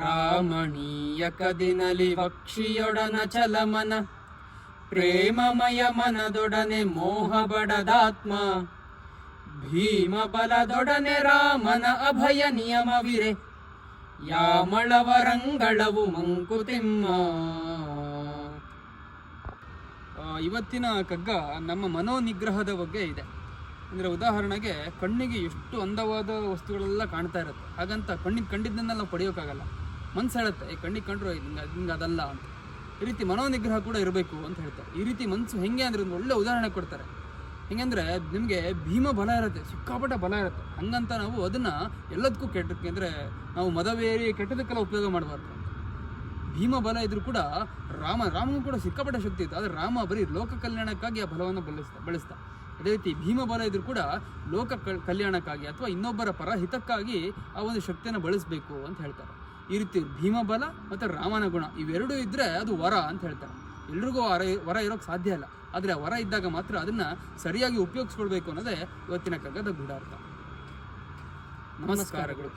ರಾಮಣೀಯ ಕದಿನಲಿ ಪಕ್ಷಿಯೊಡನ ಚಲಮನ, ಪ್ರೇಮಮಯ ಮನದೊಡನೆ ಮೋಹ ಬಡದಾತ್ಮ ಭೀಮ ಬಲದೊಡನೆ ರಾಮನ ಅಭಯ ನಿಯಮವಿರೆ, ಯಾಮಳವರಂಗಳವು ಮಂಕುತಿಮ್ಮ. ಇವತ್ತಿನ ಕಗ್ಗ ನಮ್ಮ ಮನೋನಿಗ್ರಹದ ಬಗ್ಗೆ ಇದೆ. ಅಂದರೆ ಉದಾಹರಣೆಗೆ ಕಣ್ಣಿಗೆ ಎಷ್ಟು ಅಂದವಾದ ವಸ್ತುಗಳೆಲ್ಲ ಕಾಣ್ತಾ ಇರುತ್ತೆ. ಹಾಗಂತ ಕಣ್ಣಿಗೆ ಕಂಡಿದ್ದನ್ನೆಲ್ಲ ನಾವು ಪಡೆಯೋಕ್ಕಾಗಲ್ಲ. ಮನ್ಸು ಹೇಳುತ್ತೆ ಈ ಕಣ್ಣಿಗೆ ಕಂಡ್ರು ಹಿಂಗೆ ಹಿಂಗೆ ಅದಲ್ಲ ಅಂತ. ಈ ರೀತಿ ಮನೋನಿಗ್ರಹ ಕೂಡ ಇರಬೇಕು ಅಂತ ಹೇಳ್ತಾರೆ. ಈ ರೀತಿ ಮನಸ್ಸು ಹೆಂಗೆ ಅಂದರೆ ಒಂದು ಒಳ್ಳೆ ಉದಾಹರಣೆ ಕೊಡ್ತಾರೆ. ಹೆಂಗಂದ್ರೆ ನಿಮಗೆ ಭೀಮ ಬಲ ಇರುತ್ತೆ, ಸಿಕ್ಕಾಪಟ್ಟೆ ಬಲ ಇರುತ್ತೆ. ಹಂಗಂತ ನಾವು ಅದನ್ನ ಎಲ್ಲದಕ್ಕೂ ಕೆಟ್ಟಕ್ಕೆ ಅಂದರೆ ನಾವು ಮದವೇರಿ ಕೆಟ್ಟದಕ್ಕೆಲ್ಲ ಉಪಯೋಗ ಮಾಡಬಾರ್ದು ಭೀಮ ಬಲ ಇದ್ರೂ ಕೂಡ ರಾಮ ರಾಮನು ಕೂಡ ಸಿಕ್ಕಾಪಟ್ಟೆ ಶಕ್ತಿ ಇತ್ತು. ಆದರೆ ರಾಮ ಬರೀ ಲೋಕ ಕಲ್ಯಾಣಕ್ಕಾಗಿ ಆ ಬಲವನ್ನು ಬಳಸ್ತಾ ಬಳಸ್ತಾ. ಅದೇ ರೀತಿ ಭೀಮ ಬಲ ಇದ್ರೂ ಕೂಡ ಲೋಕ ಕಲ್- ಕಲ್ಯಾಣಕ್ಕಾಗಿ ಅಥವಾ ಇನ್ನೊಬ್ಬರ ಪರಹಿತಕ್ಕಾಗಿ ಆ ಒಂದು ಶಕ್ತಿಯನ್ನು ಬಳಸಬೇಕು ಅಂತ ಹೇಳ್ತಾರೆ. ಈ ರೀತಿ ಭೀಮ ಬಲ ಮತ್ತು ರಾಮನ ಗುಣ ಇವೆರಡು ಇದ್ದರೆ ಅದು ವರ ಅಂತ ಹೇಳ್ತಾರೆ. ಎಲ್ರಿಗೂ ವರ ವರ ಇರೋಕ್ಕೆ ಸಾಧ್ಯ ಇಲ್ಲ. ಆದರೆ ವರ ಇದ್ದಾಗ ಮಾತ್ರ ಅದನ್ನು ಸರಿಯಾಗಿ ಉಪಯೋಗಿಸ್ಕೊಳ್ಬೇಕು ಅನ್ನೋದೇ ಇವತ್ತಿನ ಕಗ್ಗದ ಗೂಢಾರ್ಥ. ನಮಸ್ಕಾರಗಳು.